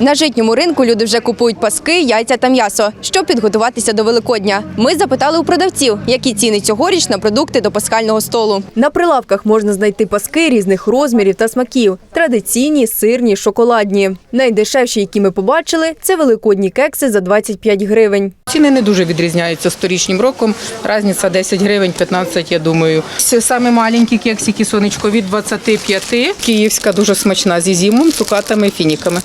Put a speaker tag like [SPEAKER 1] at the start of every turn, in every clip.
[SPEAKER 1] На житньому ринку люди вже купують паски, яйця та м'ясо, щоб підготуватися до Великодня. Ми запитали у продавців, які ціни цьогоріч на продукти до пасхального столу. На прилавках можна знайти паски різних розмірів та смаків: традиційні, сирні, шоколадні. Найдешевші, які ми побачили, це великодні кекси за 25 гривень.
[SPEAKER 2] Ціни не дуже відрізняються з торічнім роком. Разниця 10 гривень, 15, я думаю. Це Саме маленькі кексики сонечко від 25. Київська дуже смачна з ізюмом, цукатами фініками.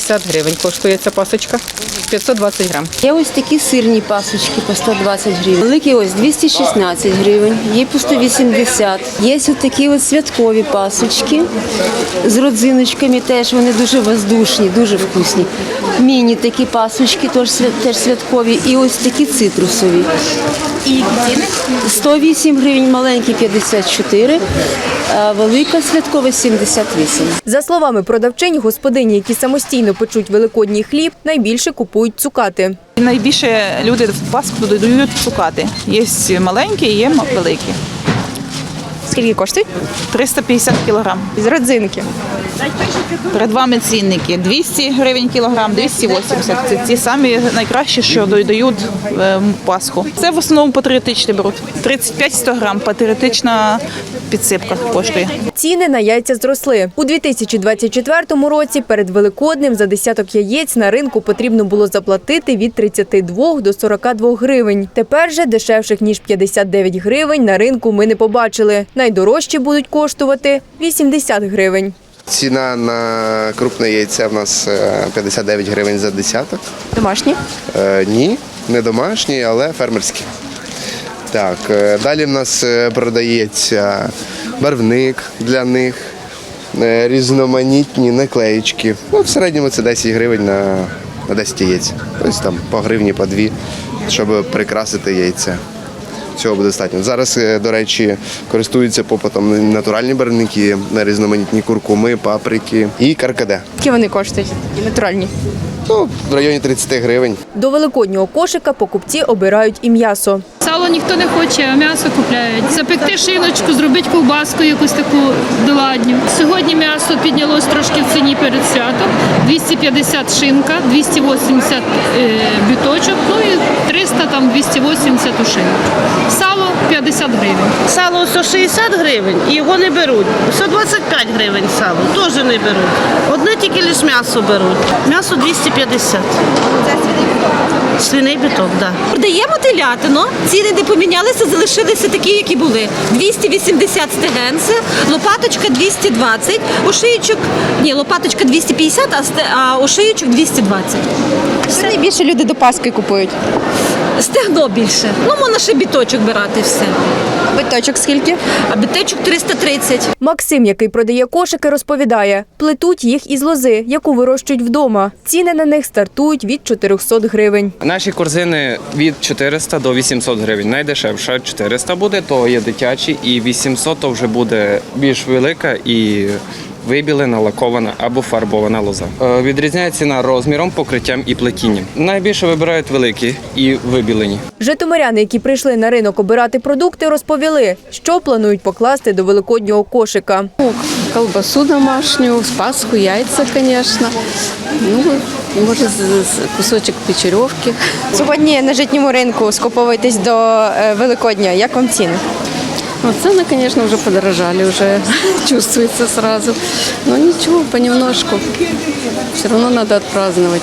[SPEAKER 2] 160 гривень коштує ця пасочка. 520 грам.
[SPEAKER 3] Є ось такі сирні пасочки по 120 гривень. Великі ось 216 гривень, є по 180. Є ось такі ось святкові пасочки з родзиночками теж. Вони дуже воздушні, дуже вкусні. Міні такі пасочки теж, теж святкові. І ось такі цитрусові. І ціни? 108 гривень, маленькі 54, а велика святкова 78.
[SPEAKER 1] За словами продавчинь, господині, які самостійно печуть великодній хліб, найбільше купують цукати.
[SPEAKER 4] Найбільше люди в Пасху додають цукати. Є маленькі, є великі.
[SPEAKER 1] Скільки коштують?
[SPEAKER 4] 350 кілограм.
[SPEAKER 1] З родзинки.
[SPEAKER 4] Перед вами цінники 200 гривень кілограм, 280. Це ті самі найкращі, що додають е, в Пасху. Це в основному патріотичні беруть. 35-100 грам патріотична підсипка коштує.
[SPEAKER 1] Ціни на яйця зросли. У 2024 році перед Великоднем за десяток яєць на ринку потрібно було заплатити від 32 до 42 гривень. Тепер же дешевших ніж 59 гривень на ринку ми не побачили. Найдорожчі будуть коштувати 80 гривень.
[SPEAKER 5] Ціна на крупне яйце в нас е, 59 гривень за десяток.
[SPEAKER 1] Домашні?
[SPEAKER 5] Е, Ні, не домашні, але фермерські. Так, е, далі в нас е, продається барвник для них, е, різноманітні наклеїчки. Ну, в середньому це 10 гривень на, на 10 яєць. Тобто там по гривні, по дві, щоб прикрасити яйця цього буде достатньо. Зараз, е, до речі, користуються попитом натуральні барвники, різноманітні куркуми, паприки і каркаде.
[SPEAKER 1] Які вони коштують і натуральні.
[SPEAKER 5] Ну, в районі 30 гривень.
[SPEAKER 1] До великоднього кошика покупці обирають і м'ясо.
[SPEAKER 6] Сало ніхто не хоче, а м'ясо купляють. Запекти шиночку, зробити ковбаску, якусь таку доладню. Сьогодні м'ясо піднялось трошки в ціні перед святом. 250 шинка, 280 е, біточок, ну і 300 там 280 у шинку. 150 гривень.
[SPEAKER 7] Сало 160 гривень і його не беруть. 125 гривень сало, теж не беруть. Одне тільки лиш м'ясо беруть. М'ясо 250. Це свіний біток, Свіний біток, так.
[SPEAKER 8] Продаємо телятину, ціни не помінялися, залишилися такі, які були. 280 стегенце, лопаточка 220, ошиючок, ні, лопаточка 250, а ошиючок 220.
[SPEAKER 1] Все. Найбільше люди до Паски купують.
[SPEAKER 8] Стегно більше. Ну, можна ще біточок брати все.
[SPEAKER 1] Биточок скільки?
[SPEAKER 8] А біточок 330.
[SPEAKER 1] Максим, який продає кошики, розповідає, плетуть їх із лози, яку вирощують вдома. Ціни на них стартують від 400 гривень.
[SPEAKER 9] Наші корзини від 400 до 800 гривень. Найдешевша 400 буде, то є дитячі, і 800 то вже буде більш велика і вибілена, лакована або фарбована лоза. Е, Відрізняється ціна розміром, покриттям і плетінням. Найбільше вибирають великі і вибілені.
[SPEAKER 1] Житомиряни, які прийшли на ринок обирати продукти, розповіли, що планують покласти до великоднього кошика.
[SPEAKER 3] Колбасу домашню, спаску, яйця, звісно. Ну, може, кусочок печерівки.
[SPEAKER 1] Сьогодні на житньому ринку скуповуєтесь до е, Великодня. Як вам ціни?
[SPEAKER 3] Ну, цены, конечно, уже подорожали, уже чувствуется сразу. Но ничего, понемножку. Все равно надо отпраздновать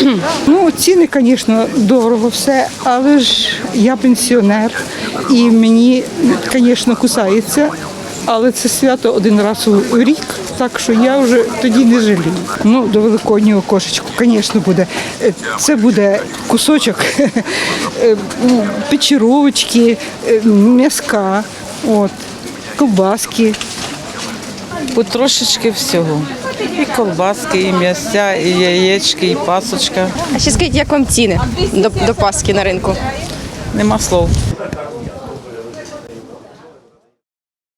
[SPEAKER 10] Ну, ціни, звісно, дорого все, але ж я пенсіонер і мені, звісно, кусається, але це свято один раз у рік, так що я вже тоді не жалію. Ну, до великоднього кошечку, звісно, буде. Е, Це буде кусочок е, печеровочки, е, м'язка, от, ковбаски.
[SPEAKER 4] Потрошечки всього. І колбаски, і м'ясця, і яєчки, і пасочка.
[SPEAKER 1] А ще скажіть, як вам ціни до, до паски на ринку?
[SPEAKER 4] Нема слов.